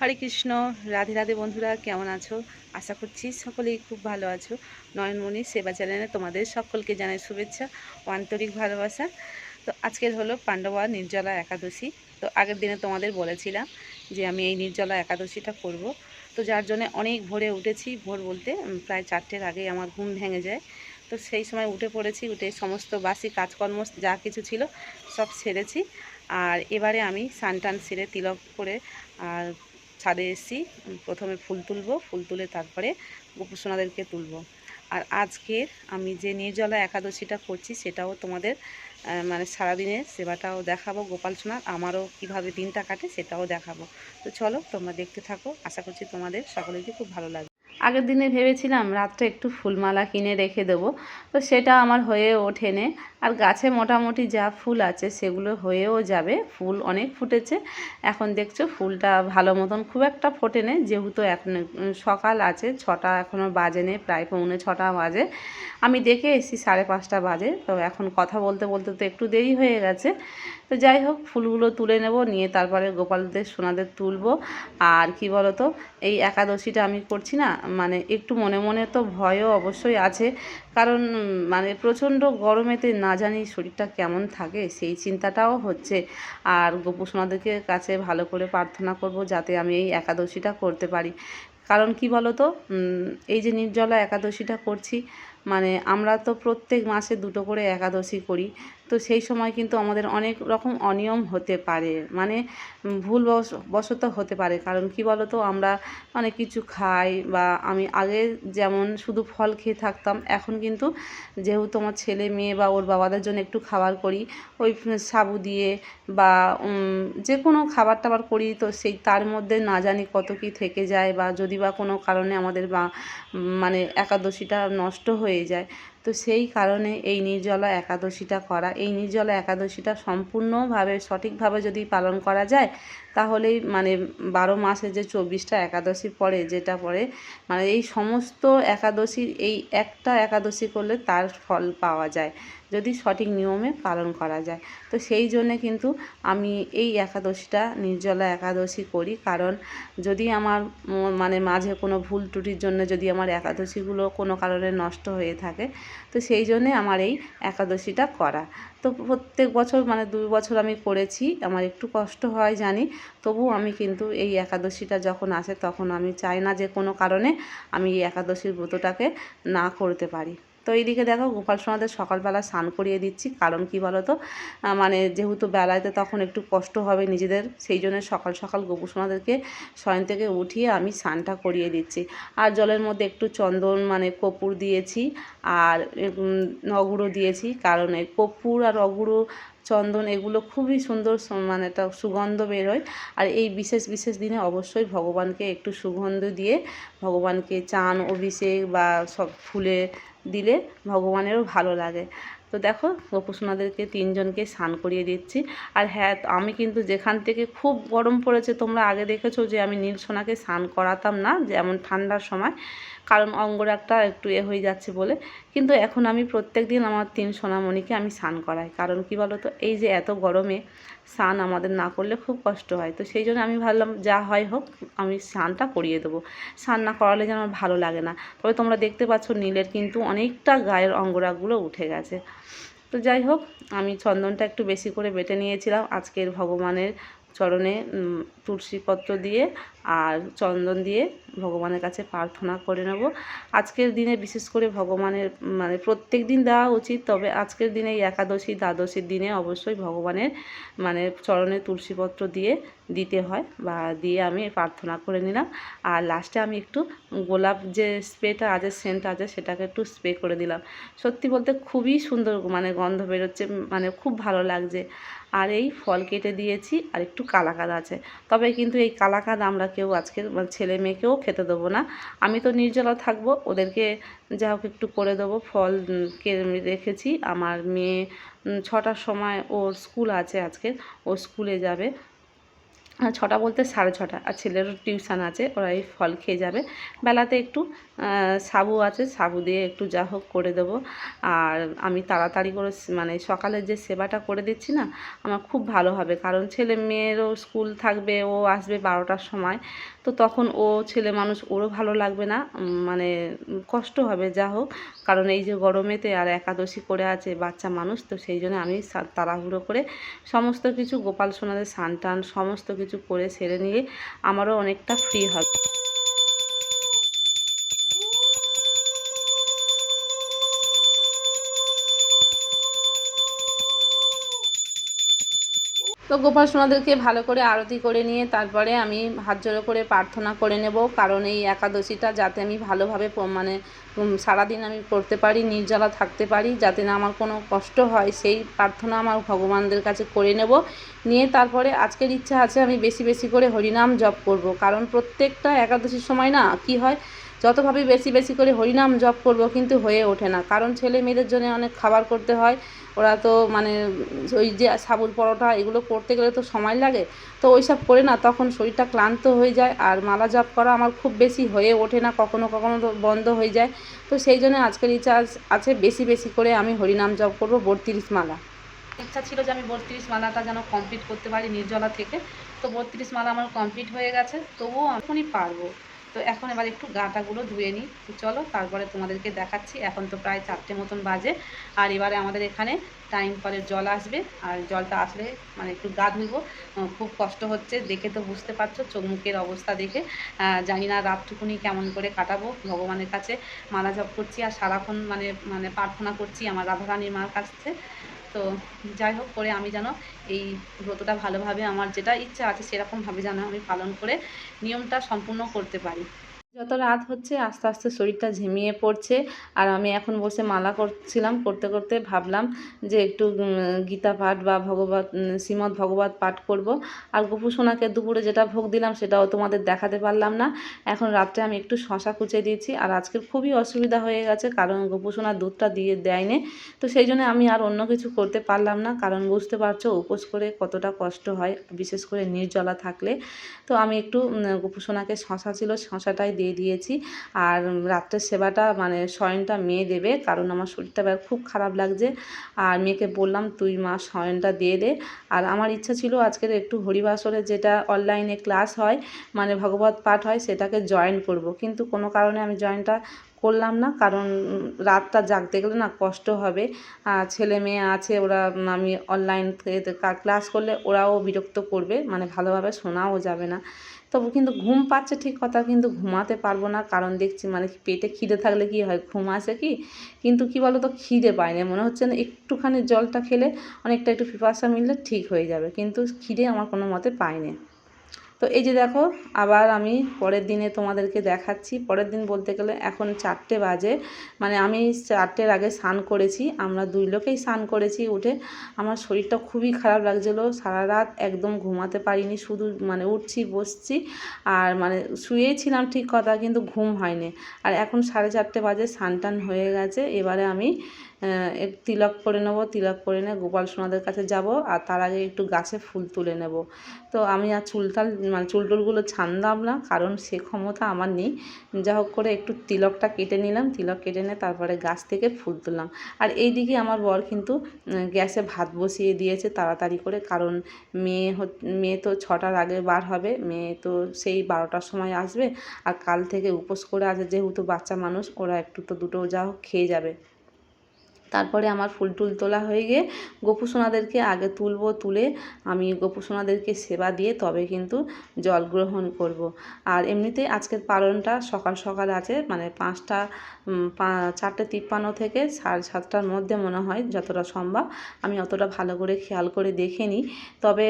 হরে কৃষ্ণ, রাধে রাধে বন্ধুরা, কেমন আছো? আশা করছি সকলেই খুব ভালো আছো। নয়নমণি সেবা চ্যানেলে তোমাদের সকলকে জানাই শুভেচ্ছা, আন্তরিক ভালোবাসা। তো আজকের হলো পাণ্ডবা নির্জলা একাদশী। তো আগের দিনে তোমাদের বলেছিলাম যে আমি এই নির্জলা একাদশীটা করব। তো যার জন্য অনেক ভোরে উঠেছি, ভোর বলতে প্রায় চারটের আগেই আমার ঘুম ভেঙে যায়। তো সেই সময় উঠে পড়েছি, উঠে সমস্ত বাসি কাজকর্ম, যা কিছু ছিল সব সেরেছি। আর এবারে আমি সানটান সেরে তিলক করে, আর ছাদে এসেছি। প্রথমে ফুল তুলবো, ফুল তুলে তারপরে গোপুসোনাদেরকে তুলবো। আর আজকের আমি যে নির্জলা একাদশীটা করছি, সেটাও তোমাদের মানে সারাদিনের সেবাটাও দেখাবো গোপাল সোনার আমারও কীভাবে দিনটা কাটে সেটাও দেখাবো। তো চলো তোমরা দেখতে থাকো, আশা করছি তোমাদের সকলেরই খুব ভালো লাগবে। আগের দিনে ভেবেছিলাম রাত্রে একটু ফুলমালা কিনে রেখে দেবো। তো সেটা আমার হয়ে ওঠেনে। আর গাছে মোটামুটি যা ফুল আছে সেগুলো হয়েও যাবে। ফুল অনেক ফুটেছে। এখন দেখছ ফুলটা ভালো মতন খুব একটা ফোটেনি। যেহেতু এখন সকাল আছে, ছটা এখনও বাজেনি প্রায় পৌনে ছটা বাজে। আমি দেখে এসেছি সাড়ে পাঁচটা বাজে। তো এখন কথা বলতে বলতে তো একটু দেরি হয়ে গেছে। তো যাই হোক, ফুলগুলো তুলে নেব, নিয়ে তারপরে গোপালদের সোনাদের তুলবো। আর কি বলো তো এই একাদশীটা আমি করছি না মানে একটু মনে মনে তো ভয়ও অবশ্যই আছে। কারণ মানে প্রচণ্ড গরমেতে না জানি শরীরটা কেমন থাকে, সেই চিন্তাটাও হচ্ছে। আর গোপু সোনাদেরকে কাছে ভালো করে প্রার্থনা করব, যাতে আমি এই একাদশীটা করতে পারি। কারণ কি তো এই যে নির্জলা একাদশীটা করছি মানে আমরা তো প্রত্যেক মাসে দুটো করে একাদশী করি। তো সেই সময় কিন্তু আমাদের অনেক রকম অনিয়ম হতে পারে। মানে ভুল বশত হতে পারে। কারণ কি তো আমরা অনেক কিছু খাই বা আমি আগে যেমন শুধু ফল খেয়ে থাকতাম, এখন কিন্তু যেহেতু আমার ছেলে মেয়ে বা ওর বাবাদের জন্য একটু খাবার করি, ওই সাবু দিয়ে বা যে কোনো খাবার টাবার করি, তো সেই তার মধ্যে না জানি কত কি থেকে যায় বা যদি বা কোনো কারণে আমাদের বা মানে একাদশীটা নষ্ট হয়ে যায়। তো সেই কারণে এই নির্জলা একাদশীটা করা, এই নির্জলা একাদশীটা সম্পূর্ণভাবে সঠিকভাবে যদি পালন করা যায় তাহলেই মানে বারো মাসে যে চব্বিশটা একাদশী পড়ে, যেটা পড়ে মানে এই সমস্ত একাদশীর, এই একটা একাদশী করলে তার ফল পাওয়া যায়, যদি সঠিক নিয়মে পালন করা যায়। তো সেই জন্যে কিন্তু আমি এই একাদশীটা, নির্জলা একাদশী করি। কারণ যদি আমার মানে মাঝে কোনো ভুল ত্রুটির জন্য যদি আমার একাদশীগুলো কোনো কারণে নষ্ট হয়ে থাকে, তো সেই জন্যে আমার এই একাদশীটা করা। তো প্রত্যেক বছর মানে দু বছর আমি করেছি, আমার একটু কষ্ট হয় জানি তবু আমি কিন্তু এই একাদশীটা যখন আসে তখন আমি চাই না যে কোনো কারণে আমি এই একাদশীর ব্রতটাকে না করতে পারি। তো এইদিকে দেখো গোপাল সোনাদের সকালবেলা স্নান করিয়ে দিচ্ছি। কারণ কি বলো তো মানে যেহেতু বেলাতে তখন একটু কষ্ট হবে নিজেদের, সেই জন্য সকাল সকাল গোপু সোনাদেরকে শয়ন থেকে উঠিয়ে আমি স্নানটা করিয়ে দিচ্ছি। আর জলের মধ্যে একটু চন্দন মানে কপুর দিয়েছি আর নগুড়ো দিয়েছি। কারণ এই কপুর আর অগুঁড়ো চন্দন, এগুলো খুবই সুন্দর মানে একটা সুগন্ধ বেরোয়। আর এই বিশেষ বিশেষ দিনে অবশ্যই ভগবানকে একটু সুগন্ধ দিয়ে, ভগবানকে চান, অভিষেক বা সব ফুলে দিলে ভগবানেরও ভালো লাগে। তো দেখো, গোপুসোনাদেরকে তিনজনকে স্নান করিয়ে দিচ্ছি। আর হ্যাঁ আমি কিন্তু যেখান থেকে খুব গরম পড়েছে, তোমরা আগে দেখেছ যে আমি নীল সোনাকে স্নান করাতাম না, যেমন ঠান্ডার সময়। কারণ অঙ্গরাগটা একটু এ হয়ে যাচ্ছে বলে। কিন্তু এখন আমি প্রত্যেক দিন আমার তিন সোনামণিকে আমি স্নান করাই। কারণ কি বলো তো এই যে এত গরমে স্নান আমাদের না করলে খুব কষ্ট হয়। তো সেই জন্য আমি ভাবলাম, যা হয় হোক, আমি স্নানটা করিয়ে দেবো। স্নান না করালে যেন আমার ভালো লাগে না। তবে তোমরা দেখতে পাচ্ছ নীলের কিন্তু অনেকটা গায়ের অঙ্গরাগগুলো উঠে গেছে। তো যাই হোক, আমি চন্দনটা একটু বেশি করে বেটে নিয়েছিলাম। আজকের ভগবানের চরণে তুলসীপত্র দিয়ে আর চন্দন দিয়ে ভগবানের কাছে প্রার্থনা করে নেব। আজকের দিনে বিশেষ করে ভগবানের মানে প্রত্যেক দিন দেওয়া উচিত, তবে আজকের দিনে একাদশী, দ্বাদশীর দিনে অবশ্যই ভগবানের মানে চরণে তুলসীপত্র দিয়ে দিতে হয় বা দিয়ে আমি প্রার্থনা করে নিলাম। আর লাস্টে আমি একটু গোলাপ যে স্প্রেটা আছে সেন্ট আছে, সেটাকে একটু স্প্রে করে দিলাম। সত্যি বলতে খুবই সুন্দর মানে গন্ধ বেরোচ্ছে মানে খুব ভালো লাগছে। আর এই ফল কেটে দিয়েছি আর একটু কালাকাদ আছে। তবে কিন্তু এই কালাকাদ আমরা কেউ আজকের মানে ছেলে মেয়েকেও খেতে দেবো না। আমি তো নির্জলা থাকব, ওদেরকে যা হোক একটু করে দেবো। ফল কে রেখেছি। আমার মেয়ে ছটার সময় ওর স্কুল আছে আজকে, ও স্কুলে যাবে। ছটা বলতে সাড়ে ছটা। আর ছেলেরও টিউশন আছে ওরা এই ফল খেয়ে যাবে। বেলাতে একটু সাবু আছে, সাবু দিয়ে একটু যা হোক করে দেবো। আর আমি তাড়াতাড়ি করে মানে সকালের যে সেবাটা করে দিচ্ছি না, আমার খুব ভালো হবে। কারণ ছেলে মেয়েরও স্কুল থাকবে, ও আসবে বারোটার সময়। তো তখন ও ছেলে মানুষ, ওরও ভালো লাগবে না। মানে কষ্ট হবে, যা হোক। কারণ এই যে গরমেতে আর একাদশী করে আছে বাচ্চা মানুষ, তো সেই জন্য আমি তাড়াহুড়ো করে সমস্ত কিছু গোপাল সোনাদের স্নান টান সমস্ত কিছু করে সেরে নিয়ে আমারও অনেকটা ফ্রি হবে। তো গোপাল সোনাদেরকে ভালো করে আরতি করে নিয়ে তারপরে আমি হাত জোড়ো করে প্রার্থনা করে নেব। কারণ এই একাদশীটা যাতে আমি ভালোভাবে মানে সারাদিন আমি করতে পারি, নির্জলা থাকতে পারি, যাতে না আমার কোনো কষ্ট হয়, সেই প্রার্থনা আমার ভগবানদের কাছে করে নেব। নিয়ে তারপরে আজকের ইচ্ছা আছে আমি বেশি বেশি করে হরিনাম জপ করব। কারণ প্রত্যেকটা একাদশীর সময় না কি হয়, যতভাবে বেশি বেশি করে হরিনাম জপ করব কিন্তু হয়ে ওঠে না। কারণ ছেলে মেয়েদের জন্য অনেক খাবার করতে হয় ওরা তো মানে ওই যে সাবুর পরোটা এগুলো করতে গেলে তো সময় লাগে, তো ওই সব করে না, তখন শরীরটা ক্লান্ত হয়ে যায় আর মালা জপ করা আমার খুব বেশি হয়ে ওঠে না, কখনো কখনো বন্ধ হয়ে যায়। তো সেই জন্য আজকের ইচ্ছা আছ- বেশি বেশি করে আমি হরিনাম জপ করব, বত্রিশ মালা। ইচ্ছা ছিল যে আমি বত্রিশ মালাটা যেন কমপ্লিট করতে পারি নির্জলা থেকে, তো বত্রিশ মালা আমার কমপ্লিট হয়ে গেছে, তবুও এখনই পারব। তো এখন এবার একটু গাটাগুলো ধুয়ে নিই। চলো, তারপরে তোমাদেরকে দেখাচ্ছি। এখন তো প্রায় চারটে মতন বাজে। আর এবারে আমাদের এখানে টাইম কলের জল আসবে। আর জলটা আসলে মানে একটু গা ধুইব। খুব কষ্ট হচ্ছে। দেখে তো বুঝতে পারছ, চোখ মুখের অবস্থা দেখে। জানি না রাতটুকুনি কেমন করে কাটাবো। ভগবানের কাছে মালা জপ করছি আর সারাক্ষণ মানে মানে প্রার্থনা করছি আমার রাধারানীর মার কাছে। তো যাই হোক, করে আমি যেন এই ব্রতটা ভালোভাবে আমার যেটা ইচ্ছা আছে সেরকমভাবে যেন আমি পালন করে নিয়মটা সম্পূর্ণ করতে পারি। যত রাত হচ্ছে আস্তে আস্তে শরীরটা ঝিমিয়ে পড়ছে। আর আমি এখন বসে মালা করছিলাম করতে করতে ভাবলাম যে একটু গীতা পাঠ বা ভগবত উম, শ্রীমদ্ ভগবত পাঠ করব। আর গোপু সোনাকে দুপুরে যেটা ভোগ দিলাম সেটাও তোমাদের দেখাতে পারলাম না। এখন রাত্রে আমি একটু শশা কুচে দিয়েছি। আর আজকে খুবই অসুবিধা হয়ে গেছে কারণ গোপু সোনার দুধটা দিয়ে দেয়নি। তো সেই জন্য আমি আর অন্য কিছু করতে পারলাম না কারণ বুঝতে পারছ উপোস করে কতটা কষ্ট হয় বিশেষ করে নির্জলা থাকলে। তো আমি একটু গোপু সোনাকে শশা ছিল শশাটাই দিয়ে দিয়েছি। আর রাত্রের সেবাটা মানে শয়নটা মেয়ে দেবে, কারণ আমার শরীরটা এবার খুব খারাপ লাগছে। আর মেয়েকে বললাম, তুই মা, শয়নটা দিয়ে দে। আর আমার ইচ্ছা ছিল আজকের একটু হরিবাসরে যেটা অনলাইনে ক্লাস হয় মানে ভগবত পাঠ হয়, সেটাকে জয়েন করব। কিন্তু কোনো কারণে আমি জয়েনটা করলাম না, কারণ রাতটা জাগতে গেলে না কষ্ট হবে। ছেলে মেয়ে আছে, ওরা, আমি অনলাইন ক্লাস করলে ওরাও বিরক্ত করবে মানে ভালোভাবে শোনাও যাবে না। তবু কিন্তু ঘুম পাচ্ছে ঠিক কথা, কিন্তু ঘুমাতে পারব না। কারণ দেখছি মানে পেটে খিদে থাকলে কি হয়, ঘুম আসে কি? কিন্তু কি বলো তো খিদে পায় না। মনে হচ্ছে না একটুখানি জলটা খেলে অনেকটা একটু পিপাসা মিললে ঠিক হয়ে যাবে। কিন্তু খিদে আমার কোনো মতে পায় না। তো এই যে দেখো, আবার আমি পরের দিনে তোমাদেরকে দেখাচ্ছি। পরের দিন বলতে গেলে এখন চারটে বাজে। মানে আমি চারটের আগে স্নান করেছি। আমরা দুই লোকেই স্নান করেছি উঠে। আমার শরীরটা খুবই খারাপ লাগছিল। সারা রাত একদম ঘুমাতে পারিনি। শুধু মানে উঠছি, বসছি। আর মানে শুয়েই ছিলাম ঠিক কথা, কিন্তু ঘুম হয়নি। আর এখন সাড়ে চারটে বাজে স্নান টান হয়ে গেছে। এবারে আমি তিলক করে নেব, তিলক করে নিয়ে গোপাল সোনাদের কাছে যাব আর তার আগে একটু গাছে ফুল তুলে নেব। তো আমি আর চুলটাল মানে চুল টুলগুলো ছানলাম না, কারণ সে ক্ষমতা আমার নেই। যা হোক করে একটু তিলকটা কেটে নিলাম, তিলক কেটে নিয়ে তারপরে গাছ থেকে ফুল তুললাম। আর এই দিকে আমার বর কিন্তু গ্যাসে ভাত বসিয়ে দিয়েছে তাড়াতাড়ি করে, কারণ মেয়ে মেয়ে তো ছটার আগে বার হবে, মেয়ে তো সেই বারোটার সময় আসবে। আর কাল থেকে উপোস করে আছে, যেহেতু বাচ্চা মানুষ, ওরা একটু তো দুটো যা হোক খেয়ে যাবে। তারপরে আমার ফুল টুল তোলা হয়ে গিয়ে গোপু সোনাদেরকে আগে তুলবো, তুলে আমি গোপু সোনাদেরকে সেবা দিয়ে তবে কিন্তু জল গ্রহণ করব। আর এমনিতে আজকের পালনটা সকাল সকাল আছে মানে পাঁচটা চারটে তিপ্পান্ন থেকে সাড়ে সাতটার মধ্যে মনে হয় যতটা সম্ভব। আমি অতটা ভালো করে খেয়াল করে দেখে নিই। তবে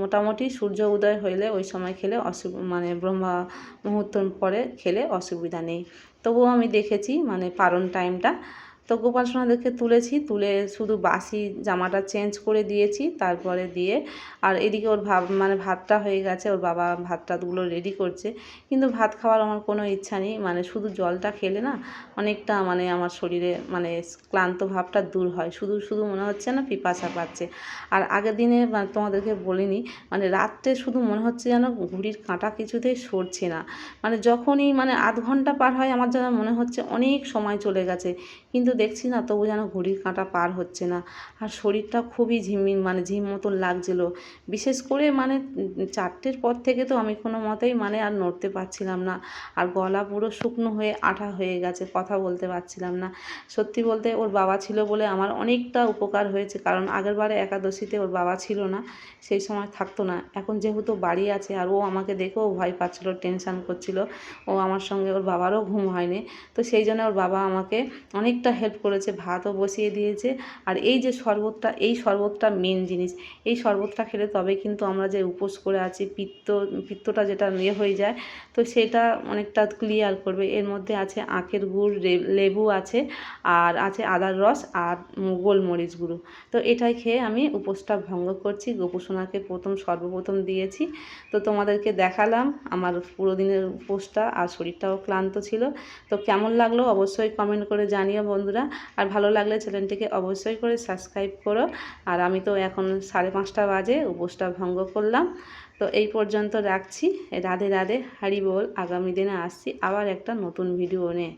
মোটামুটি সূর্য উদয় হইলে ওই সময় খেলে অসু মানে ব্রহ্মা মুহূর্ত পরে খেলে অসুবিধা নেই। তবুও আমি দেখেছি মানে পালন টাইমটা তো গোপাল সোনাদেরকে তুলেছি, তুলে শুধু বাসি জামাটা চেঞ্জ করে দিয়েছি, তারপরে দিয়ে আর এদিকে ওর ভাব মানে ভাতটা হয়ে গেছে, ওর বাবা ভাত টাতগুলো রেডি করছে। কিন্তু ভাত খাওয়ার আমার কোনো ইচ্ছা নেই মানে শুধু জলটা খেলে না অনেকটা মানে আমার শরীরে মানে ক্লান্ত ভাবটা দূর হয়। শুধু শুধু মনে হচ্ছে না পিপাসা পাচ্ছে। আর আগের দিনে তোমাদেরকে বলিনি মানে রাত্রে শুধু মনে হচ্ছে যেন ঘুড়ির কাঁটা কিছুতেই সরছে না। মানে যখনই মানে আধ ঘণ্টা পার হয়, আমার যেন মনে হচ্ছে অনেক সময় চলে গেছে। কিন্তু দেখছি না তবু যেন ঘড়ির কাঁটা পার হচ্ছে না। আর শরীরটা খুবই ঝিমিন মানে ঝিম মতন লাগছিল। বিশেষ করে মানে চারটের পর থেকে তো আমি কোনো মতেই মানে আর নড়তে পারছিলাম না। আর গলা পুরো শুকনো হয়ে আঠা হয়ে গেছে, কথা বলতে পারছিলাম না। সত্যি বলতে ওর বাবা ছিল বলে আমার অনেকটা উপকার হয়েছে, কারণ আগের বারে একাদশীতে ওর বাবা ছিল না, সেই সময় থাকতো না। এখন যেহেতু বাড়ি আছে আর ও আমাকে দেখেও ভয় পাচ্ছিল, টেনশান করছিল, ও আমার সঙ্গে ওর বাবারও ঘুম হয়নি। তো সেই জন্য ওর বাবা আমাকে অনেকটা হেল্প করেছে, ভাতও বসিয়ে দিয়েছে। আর এই যে শরবতটা, এই শরবতটা মেন জিনিস। এই শরবতটা খেলে তবে কিন্তু আমরা যে উপোস করে আছি, পিত্ত, পিত্তটা যেটা ইয়ে হয়ে যায়, তো সেটা অনেকটা ক্লিয়ার করবে। এর মধ্যে আছে আখের গুড় লেবু আছে, আর আছে আদার রস আর গোলমরিচ গুঁড়ো। তো এটাই খেয়ে আমি উপোসটা ভঙ্গ করছি। গোপুসোনাকে প্রথম, সর্বপ্রথম দিয়েছি। তো তোমাদেরকে দেখালাম আমার পুরো দিনের উপোসটা। আর শরীরটাও ক্লান্ত ছিল। তো কেমন লাগল অবশ্যই কমেন্ট করে জানিও বন্ধুরা। আর ভালো লাগলে চ্যানেলটিকে অবশ্যই করে সাবস্ক্রাইব করো। আর আমি তো এখন সাড়ে পাঁচটা বাজে, উপোসটা ভঙ্গ করলাম। তো এই পর্যন্ত রাখছি। রাধে রাধে, হারি বল। আগামী দিনে আসছি আবার একটা নতুন ভিডিও নিয়ে।